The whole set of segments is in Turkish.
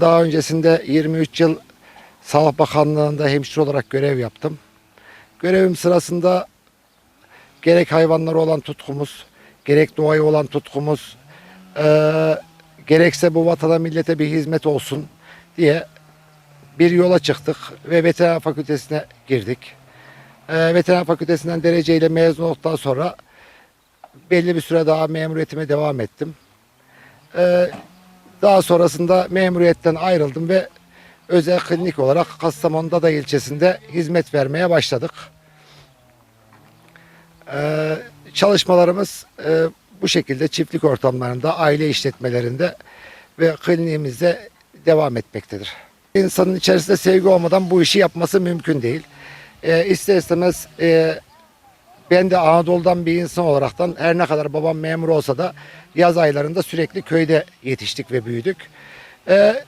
Daha öncesinde 23 yıl Sağlık Bakanlığı'nda hemşire olarak görev yaptım. Görevim sırasında gerek hayvanlara olan tutkumuz, gerek doğaya olan tutkumuz, eee, gerekse bu vatana millete bir hizmet olsun diye bir yola çıktık ve veteriner fakültesine girdik. Eee veteriner fakültesinden dereceyle mezun olduktan sonra belli bir süre daha memuriyetime devam ettim. Eee, daha sonrasında memuriyetten ayrıldım ve özel klinik olarak Kastamonu Dada ilçesinde hizmet vermeye başladık. Ee, çalışmalarımız e, bu şekilde çiftlik ortamlarında, aile işletmelerinde ve kliniğimizde devam etmektedir. İnsanın içerisinde sevgi olmadan bu işi yapması mümkün değil. Ee, ister istemez e, ben de Anadolu'dan bir insan olaraktan her ne kadar babam memur olsa da yaz aylarında sürekli köyde yetiştik ve büyüdük. Ee,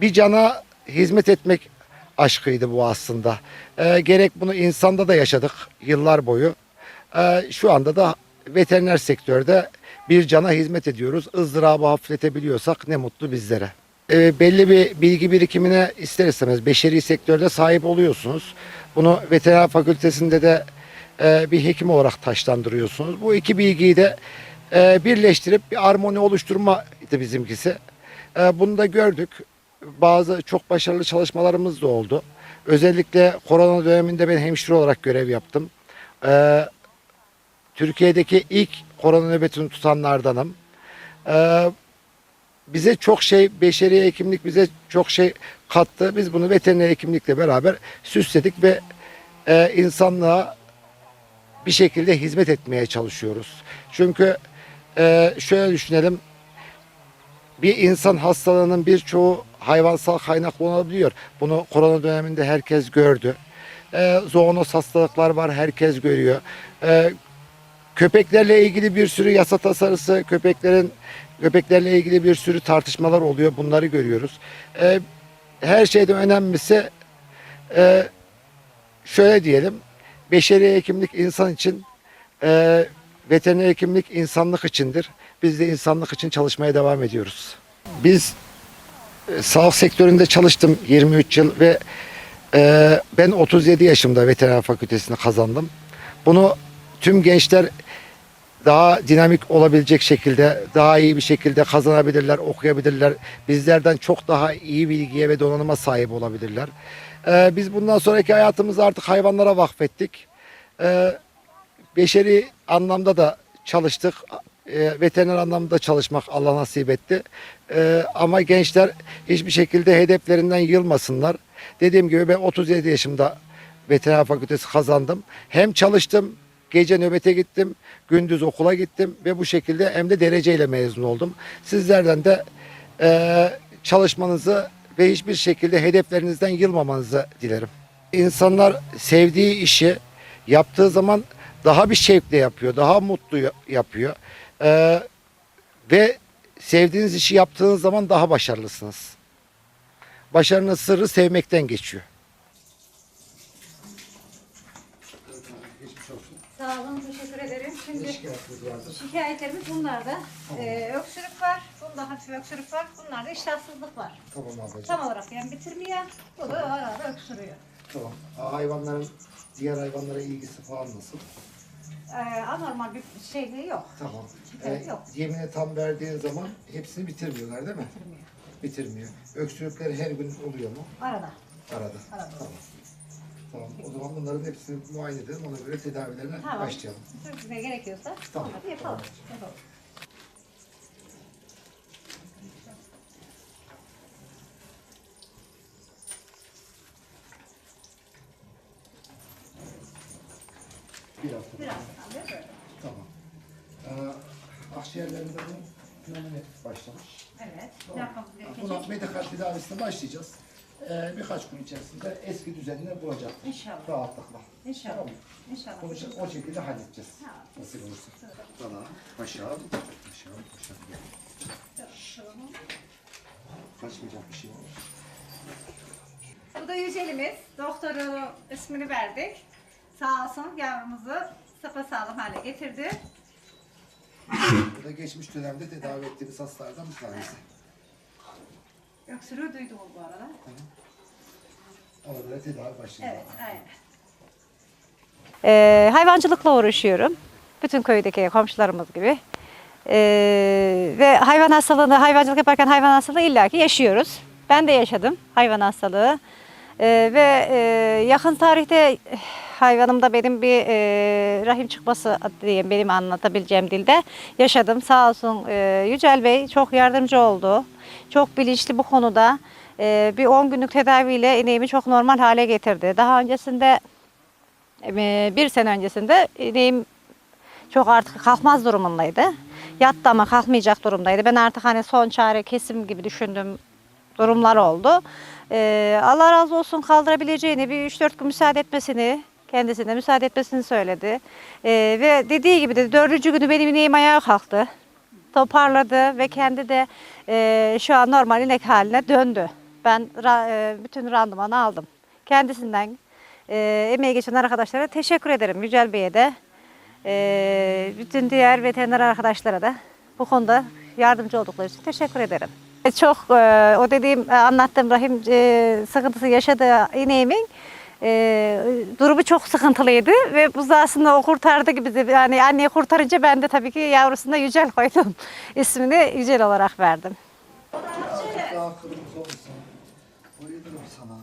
bir cana hizmet etmek aşkıydı bu aslında. Ee, gerek bunu insanda da yaşadık yıllar boyu. Ee, şu anda da veteriner sektörde bir cana hizmet ediyoruz. ızdırabı hafifletebiliyorsak ne mutlu bizlere. Ee, belli bir bilgi birikimine ister istemez beşeri sektörde sahip oluyorsunuz. Bunu veteriner fakültesinde de e, bir hekim olarak taşlandırıyorsunuz. Bu iki bilgiyi de e, birleştirip bir armoni oluşturmaydı bizimkisi. E, bunu da gördük. Bazı çok başarılı çalışmalarımız da oldu. Özellikle korona döneminde ben hemşire olarak görev yaptım. Türkiye'deki ilk korona nöbetini tutanlardanım. Bize çok şey, beşeri hekimlik bize çok şey kattı. Biz bunu veteriner hekimlikle beraber süsledik ve insanlığa bir şekilde hizmet etmeye çalışıyoruz. Çünkü e, şöyle düşünelim, bir insan hastalığının birçoğu hayvansal kaynaklı olabiliyor. Bunu korona döneminde herkes gördü. E, zoonoz hastalıklar var, herkes görüyor. E, köpeklerle ilgili bir sürü yasa tasarısı, köpeklerin köpeklerle ilgili bir sürü tartışmalar oluyor. Bunları görüyoruz. E, her şeyden önemlisi e, şöyle diyelim, beşeri hekimlik insan için, e, veteriner hekimlik insanlık içindir. Biz de insanlık için çalışmaya devam ediyoruz. Biz e, sağlık sektöründe çalıştım 23 yıl ve e, ben 37 yaşımda veteriner fakültesini kazandım. Bunu tüm gençler daha dinamik olabilecek şekilde, daha iyi bir şekilde kazanabilirler, okuyabilirler. Bizlerden çok daha iyi bilgiye ve donanıma sahip olabilirler. Ee, biz bundan sonraki hayatımızı artık hayvanlara vakfettik. Ee, beşeri anlamda da çalıştık. Ee, veteriner anlamda çalışmak Allah nasip etti. Ee, ama gençler hiçbir şekilde hedeflerinden yılmasınlar. Dediğim gibi ben 37 yaşımda veteriner fakültesi kazandım. Hem çalıştım, gece nöbete gittim, gündüz okula gittim ve bu şekilde hem de dereceyle mezun oldum. Sizlerden de eee, çalışmanızı ve hiçbir şekilde hedeflerinizden yılmamanızı dilerim. İnsanlar sevdiği işi yaptığı zaman daha bir şevkle yapıyor, daha mutlu ya- yapıyor. Eee, ve sevdiğiniz işi yaptığınız zaman daha başarılısınız. Başarının sırrı sevmekten geçiyor. Sağ olun, teşekkür ederim. Şimdi şikayetlerimiz bunlarda. Ee, öksürük var, bunda hafif öksürük var, bunlarda iştahsızlık var. Tamam ablacığım. Tam olarak yani bitirmiyor, bu da ara ara öksürüyor. Tamam. Hayvanların diğer hayvanlara ilgisi falan nasıl? Ee, anormal bir şeyliği yok. Tamam. Şikayet yok. Yemini tam verdiğin zaman hepsini bitirmiyorlar değil mi? Bitirmiyor. Bitirmiyor. Öksürükleri her gün oluyor mu? Arada. Arada. Arada. Tamam. Tamam. O zaman bunların hepsini muayene edelim. Ona göre tedavilerine Tamam. başlayalım. Sürprize gerekiyorsa Tamam. onları yapalım. yapalım. Bir hafta. Biraz daha böyle. Tamam. Ee, akciğerlerinde bunun pneumonia başlamış. Evet. Ne yapmamız Buna gerekecek? medikal tedavisine başlayacağız. Ee, birkaç gün içerisinde eski düzenini bulacak. İnşallah. Rahatlıkla. İnşallah. Tamam. İnşallah. Onu o şekilde halledeceğiz. Tamam. Nasıl olursa. Bana paşam, paşam, paşam. Kaçmayacak bir şey olur. Bu da yücelimiz. Doktoru ismini verdik. Sağ olsun yavrumuzu sapasağlam hale getirdi. Bu da geçmiş dönemde tedavi ettiğimiz hastalardan bir tanesi. Öksürüğü duydunuz bu arada. Orada tedavi başlıyor. Evet, aynen. Ee, hayvancılıkla uğraşıyorum. Bütün köydeki komşularımız gibi. Ee, ve hayvan hastalığını, hayvancılık yaparken hayvan hastalığı illaki yaşıyoruz. Ben de yaşadım hayvan hastalığı. Ee, ve e, yakın tarihte hayvanımda benim bir e, rahim çıkması diyeyim benim anlatabileceğim dilde yaşadım. Sağ olsun e, Yücel Bey çok yardımcı oldu. Çok bilinçli bu konuda. E, bir 10 günlük tedaviyle ineğimi çok normal hale getirdi. Daha öncesinde e, bir sene öncesinde ineğim çok artık kalkmaz durumundaydı. Yattı ama kalkmayacak durumdaydı. Ben artık hani son çare kesim gibi düşündüm durumlar oldu. Ee, Allah razı olsun kaldırabileceğini bir 3-4 gün müsaade etmesini kendisine müsaade etmesini söyledi. Ee, ve dediği gibi de dördüncü günü benim ineğim ayağa kalktı. Toparladı ve kendi de e, şu an normal inek haline döndü. Ben ra- e, bütün randımanı aldım. Kendisinden e, emeği geçen arkadaşlara teşekkür ederim. Yücel Bey'e de e, bütün diğer veteriner arkadaşlara da bu konuda yardımcı oldukları için teşekkür ederim. Çok e, o dediğim e, anlattığım rahim e, sıkıntısı yaşadığı ineğimin durumu çok sıkıntılıydı ve buzağısını o kurtardı gibi. Yani anneyi kurtarınca ben de tabii ki yavrusuna Yücel koydum. İsmini Yücel olarak verdim. Daha kırmızı olsun. Uyudurum sana.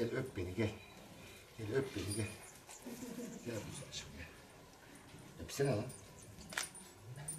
Gel öp beni gel. Gel öp beni gel. Gel güzelciğim gel. Öpsene lan.